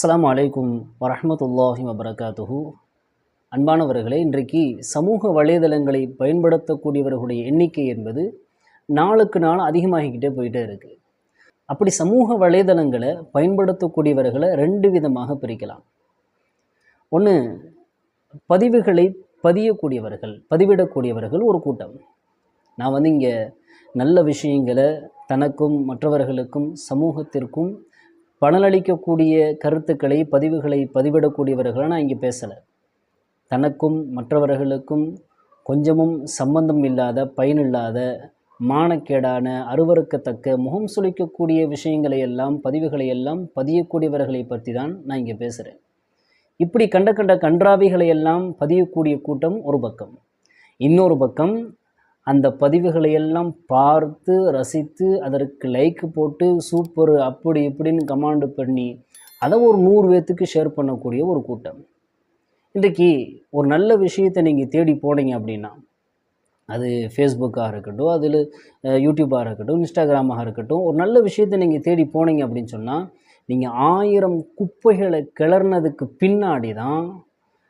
அஸ்லாம் அலைக்கும் வரமத்துல்லாஹி வபரகாத்துஹு. அன்பானவர்களே இன்றைக்கு சமூக வலைதளங்களை பயன்படுத்தக்கூடியவர்களுடைய எண்ணிக்கை என்பது நாளுக்கு நாள் அதிகமாகிக்கிட்டே போயிட்டே இருக்குது அப்படி சமூக வலைதளங்களை பயன்படுத்தக்கூடியவர்களை ரெண்டு விதமாக பிரிக்கலாம். ஒன்று பதிவுகளை பதியக்கூடியவர்கள் பதிவிடக்கூடியவர்கள் ஒரு கூட்டம். நான் வந்து இங்கே நல்ல விஷயங்களை தனக்கும் மற்றவர்களுக்கும் சமூகத்திற்கும் பலனளிக்கக்கூடிய கருத்துக்களை பதிவுகளை பதிவிடக்கூடியவர்களை நான் இங்கே பேசலை. தனக்கும் மற்றவர்களுக்கும் கொஞ்சமும் சம்பந்தம் இல்லாத பயனில்லாத மானக்கேடான அருவறுக்கத்தக்க முகம் சுளிக்கக்கூடிய விஷயங்களை எல்லாம் பதிவுகளை எல்லாம் பதியக்கூடியவர்களை பற்றி தான் நான் இங்கே பேசுகிறேன் இப்படி கண்ட கண்ட கன்றாவிகளை எல்லாம் பதியக்கூடிய கூட்டம் ஒரு பக்கம். இன்னொரு பக்கம் அந்த பதிவுகளை எல்லாம் பார்த்து ரசித்து அதற்கு லைக் போட்டு சூப்பர் அப்படி இப்படின்னு கமாண்டு பண்ணி அதை ஒரு நூறு பேர்த்துக்கு ஷேர் பண்ணக்கூடிய ஒரு கூட்டம். இன்றைக்கி ஒரு நல்ல விஷயத்தை நீங்கள் தேடி போனீங்க அப்படின்னா அது ஃபேஸ்புக்காக இருக்கட்டும் அதில் யூடியூப்பாக இருக்கட்டும் இன்ஸ்டாகிராமாக இருக்கட்டும் ஒரு நல்ல விஷயத்தை நீங்கள் தேடி போனீங்க அப்படின்னு சொன்னால் நீங்கள் ஆயிரம் குப்பைகளை கிளறினதுக்கு பின்னாடி தான்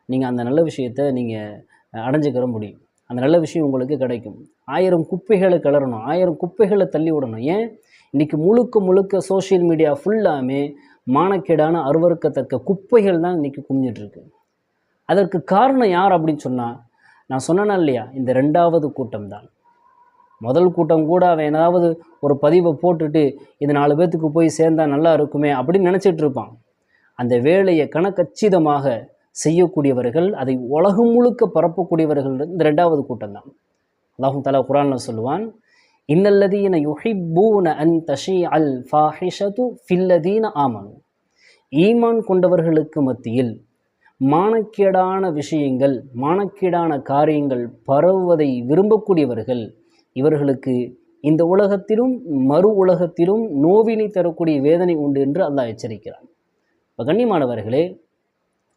நீங்கள் அந்த நல்ல விஷயத்தை நீங்கள் அடைஞ்சிக்கிற முடியும். அந்த நல்ல விஷயம் உங்களுக்கு கிடைக்கும். ஆயிரம் குப்பைகளை கிளறணும். ஆயிரம் குப்பைகளை தள்ளி விடணும். ஏன்? இன்றைக்கி முழுக்க முழுக்க சோஷியல் மீடியா ஃபுல்லாமே மானக்கேடான அருவறுக்கத்தக்க குப்பைகள் தான் இன்றைக்கி குமிஞ்சிட்ருக்கு அதற்கு காரணம் யார் அப்படின்னு சொன்னால் நான் சொன்னேன்னா இல்லையா? இந்த ரெண்டாவது கூட்டம் தான். முதல் கூட்டம் கூட அவன் ஏதாவது ஒரு பதிவை போட்டுட்டு இது நாலு பேர்த்துக்கு போய் சேர்ந்தால் நல்லா இருக்குமே அப்படின்னு நினச்சிட்டு இருப்பான். அந்த வேலையை கணக்கச்சிதமாக செய்யக்கூடியவர்கள் அதை உலகம் முழுக்க பரப்பக்கூடியவர்கள் இந்த ரெண்டாவது கூட்டம் தான் அல்லாஹும் தலா குரானில் சொல்லுவான் இன்னல்லதீன யுஹிப்பூன அன் தஷி அல் ஃபாஹிஷது ஃபில்லதீன ஆமனு. ஈமான் கொண்டவர்களுக்கு மத்தியில் மானக்கேடான விஷயங்கள் மானக்கேடான காரியங்கள் பரவுவதை விரும்பக்கூடியவர்கள் இவர்களுக்கு இந்த உலகத்திலும் மறு உலகத்திலும் நோவினை தரக்கூடிய வேதனை உண்டு என்று அல்லாஹ் எச்சரிக்கிறான். இப்போ கண்ணியமானவர்களே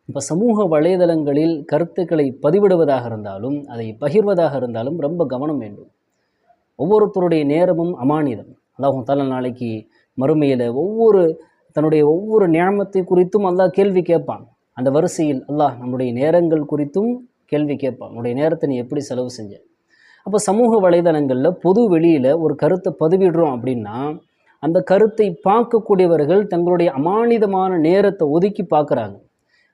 இப்போ சமூக வலைதளங்களில் கருத்துக்களை பதிவிடுவதாக இருந்தாலும் அதை பகிர்வதாக இருந்தாலும் ரொம்ப கவனம் வேண்டும். ஒவ்வொருத்தருடைய நேரமும் அமானிதம். அல்லாஹும் தலை நாளைக்கு மறுமையில் ஒவ்வொரு தன்னுடைய ஒவ்வொரு நியாமத்தை குறித்தும் அல்லாஹ் கேள்வி கேட்பான். அந்த வரிசையில் அல்லாஹ் நம்முடைய நேரங்கள் குறித்தும் கேள்வி கேட்பான். உன்னுடைய நேரத்தை நீ எப்படி செலவு செஞ்ச? அப்போ சமூக வலைதளங்களில் பொது வெளியில் ஒரு கருத்தை பதிவிடுறோம் அப்படின்னா அந்த கருத்தை பார்க்கக்கூடியவர்கள் தங்களுடைய அமானிதமான நேரத்தை ஒதுக்கி பார்க்குறாங்க.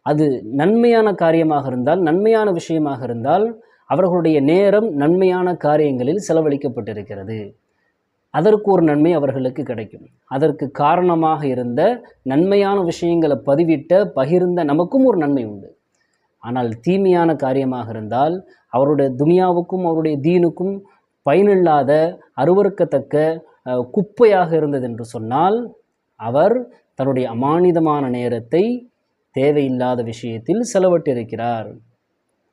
அது நன்மையான காரியமாக இருந்தால் நன்மையான விஷயமாக இருந்தால் அவர்களுடைய நேரம் நன்மையான காரியங்களில் செலவழிக்கப்பட்டிருக்கிறது. அதற்கு ஒரு நன்மை அவர்களுக்கு கிடைக்கும். அதற்கு காரணமாக இருந்த நன்மையான விஷயங்களை பதிவிட்ட பகிர்ந்த நமக்கும் ஒரு நன்மை உண்டு. ஆனால் தீமையான காரியமாக இருந்தால் அவருடைய துனியாவுக்கும் அவருடைய தீனுக்கும் பயனில்லாத அருவறுக்கத்தக்க குப்பையாக இருந்தது என்று சொன்னால் அவர் தன்னுடைய அமானிதமான நேரத்தை தேவையில்லாத விஷயத்தில் செலவிட்டிருக்கிறார்.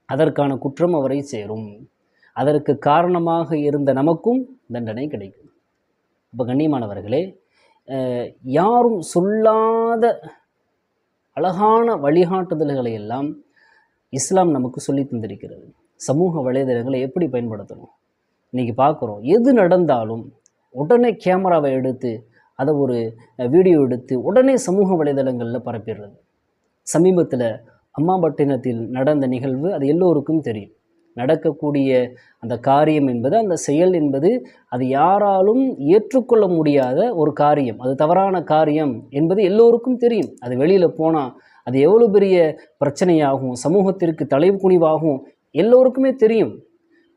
அதற்கான குற்றம் அவரை சேரும். அதற்கு காரணமாக இருந்த நமக்கும் தண்டனை கிடைக்கும். இப்போ கண்ணியமானவர்களே யாரும் சொல்லாத அழகான வழிகாட்டுதல்களை எல்லாம் இஸ்லாம் நமக்கு சொல்லி தந்திருக்கிறது. சமூக வலைதளங்களை எப்படி பயன்படுத்தணும்? இன்றைக்கி பார்க்குறோம் எது நடந்தாலும் உடனே கேமராவை எடுத்து அதை ஒரு வீடியோ எடுத்து உடனே சமூக வலைதளங்களில் பரப்பிடுறது. சமீபத்தில் அம்மாபட்டினத்தில் நடந்த நிகழ்வு அது எல்லோருக்கும் தெரியும். நடக்கக்கூடிய அந்த காரியம் என்பது அந்த செயல் என்பது அது யாராலும் ஏற்றுக்கொள்ள முடியாத ஒரு காரியம். அது தவறான காரியம் என்பது எல்லோருக்கும் தெரியும். அது வெளியில் போனால் அது எவ்வளோ பெரிய பிரச்சனையாகும் சமூகத்திற்கு தலைவு குனிவாகும் எல்லோருக்குமே தெரியும்.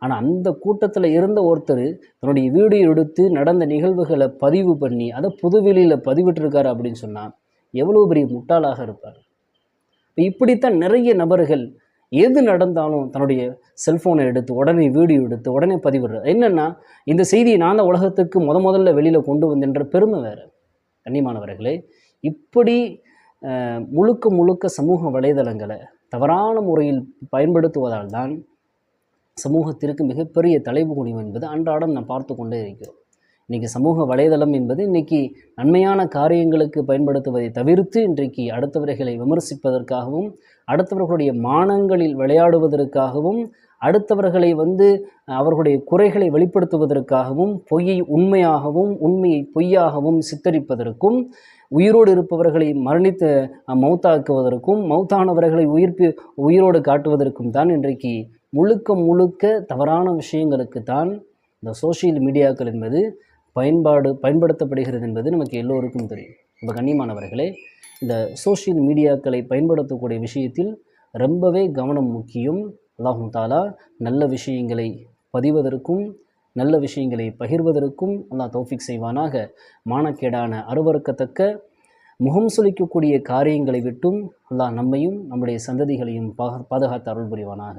ஆனால் அந்த கூட்டத்தில் இருந்த ஒருத்தர் தன்னுடைய வீடியோ எடுத்து நடந்த நிகழ்வுகளை பதிவு பண்ணி அதை புதுவெளியில் பதிவிட்டிருக்காரு அப்படின்னு சொன்னால் எவ்வளோ பெரிய முட்டாளாக இருப்பார். இப்போ இப்படித்தான் நிறைய நபர்கள் எது நடந்தாலும் தன்னுடைய செல்ஃபோனை எடுத்து உடனே வீடியோ எடுத்து உடனே பதிவிடுறது. என்னென்னா இந்த செய்தியை நான் தான் உலகத்துக்கு முத முதல்ல வெளியில் கொண்டு வந்தேன்ற பெருமை வேறு. கண்ணியமானவர்களே இப்படி முழுக்க முழுக்க சமூக வலைதளங்களை தவறான முறையில் பயன்படுத்துவதால் தான் சமூகத்திற்கு மிகப்பெரிய தலைவு குனிவு என்பது அன்றாடம் நாம் பார்த்து கொண்டே இருக்கிறோம். இன்றைக்கி சமூக வலைதளம் என்பது இன்றைக்கி நன்மையான காரியங்களுக்கு பயன்படுத்துவதை தவிர்த்து இன்றைக்கு அடுத்தவர்களை விமர்சிப்பதற்காகவும் அடுத்தவர்களுடைய மானங்களில் விளையாடுவதற்காகவும் அடுத்தவர்களை வந்து அவர்களுடைய குறைகளை வெளிப்படுத்துவதற்காகவும் பொய்யை உண்மையாகவும் உண்மையை பொய்யாகவும் சித்தரிப்பதற்கும் உயிரோடு இருப்பவர்களை மரணித்து மௌத்தாக்குவதற்கும் மௌத்தானவர்களை உயிர்ப்பு உயிரோடு காட்டுவதற்கும் தான் இன்றைக்கு முழுக்க முழுக்க தவறான விஷயங்களுக்கு தான் இந்த சோஷியல் மீடியாக்கள் என்பது பயன்பாடு பயன்படுத்தப்படுகிறது என்பது நமக்கு எல்லோருக்கும் தெரியும். இப்போ கண்ணியமானவர்களே இந்த சோஷியல் மீடியாக்களை பயன்படுத்தக்கூடிய விஷயத்தில் ரொம்பவே கவனம் முக்கியம். அல்லாஹும் தாலா நல்ல விஷயங்களை பதிவதற்கும் நல்ல விஷயங்களை பகிர்வதற்கும் அல்லாஹ் தௌஃபிக் செய்வானாக. மானக்கேடான அருவறுக்கத்தக்க முகம் சுளிக்கக்கூடிய காரியங்களை விட்டும் அல்லாஹ் நம்மையும் நம்முடைய சந்ததிகளையும் பா பாதுகாத்து அருள் புரிவானாக